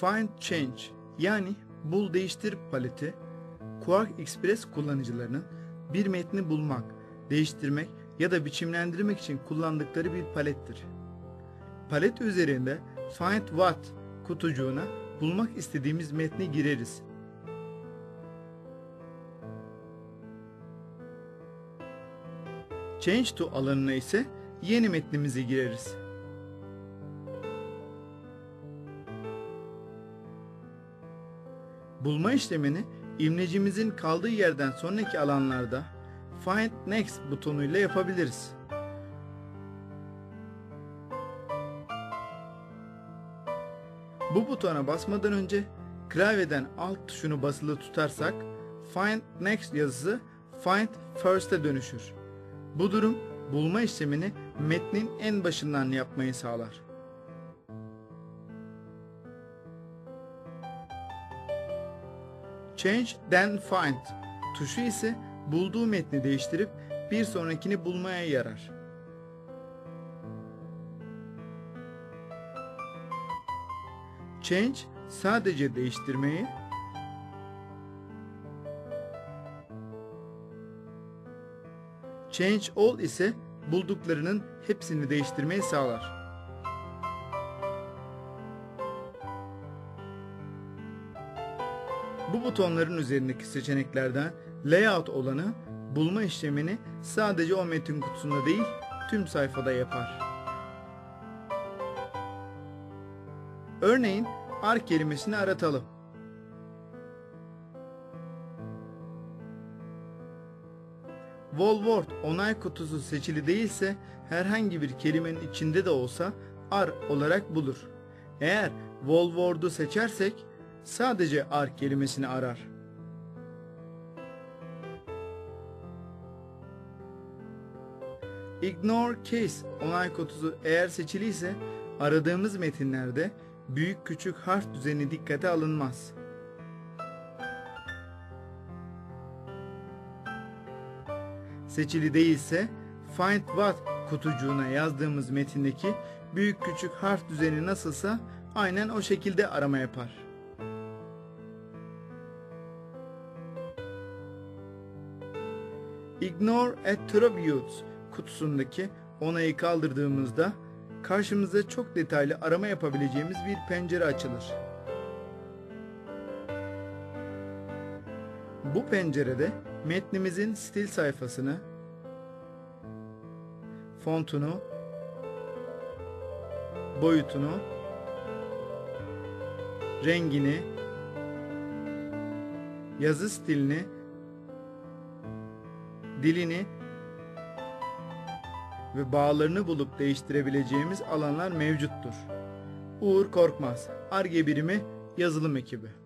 Find Change yani bul değiştir paleti Quark Express kullanıcılarının bir metni bulmak, değiştirmek ya da biçimlendirmek için kullandıkları bir palettir. Palet üzerinde Find What kutucuğuna bulmak istediğimiz metni gireriz. Change to alanına ise yeni metnimizi gireriz. Bulma işlemini imlecimizin kaldığı yerden sonraki alanlarda Find Next butonuyla yapabiliriz. Bu butona basmadan önce klavyeden alt tuşunu basılı tutarsak Find Next yazısı Find First'e dönüşür. Bu durum bulma işlemini metnin en başından yapmayı sağlar. Change then find tuşu ise bulduğu metni değiştirip bir sonrakini bulmaya yarar. Change sadece değiştirmeyi, Change all ise bulduklarının hepsini değiştirmeyi sağlar. Bu butonların üzerindeki seçeneklerden layout olanı bulma işlemini sadece o metin kutusunda değil tüm sayfada yapar. Örneğin ark kelimesini aratalım. Volword onay kutusu seçili değilse herhangi bir kelimenin içinde de olsa ar olarak bulur. Eğer Volword'u seçersek sadece ark kelimesini arar. Ignore case onay kutusu eğer seçiliyse aradığımız metinlerde büyük küçük harf düzeni dikkate alınmaz. Seçili değilse Find What kutucuğuna yazdığımız metindeki büyük küçük harf düzeni nasılsa aynen o şekilde arama yapar. Ignore Attributes kutusundaki onayı kaldırdığımızda karşımıza çok detaylı arama yapabileceğimiz bir pencere açılır. Bu pencerede metnimizin stil sayfasını, fontunu, boyutunu, rengini, yazı stilini, dilini ve bağlarını bulup değiştirebileceğimiz alanlar mevcuttur. Uğur Korkmaz, Arge Birimi Yazılım Ekibi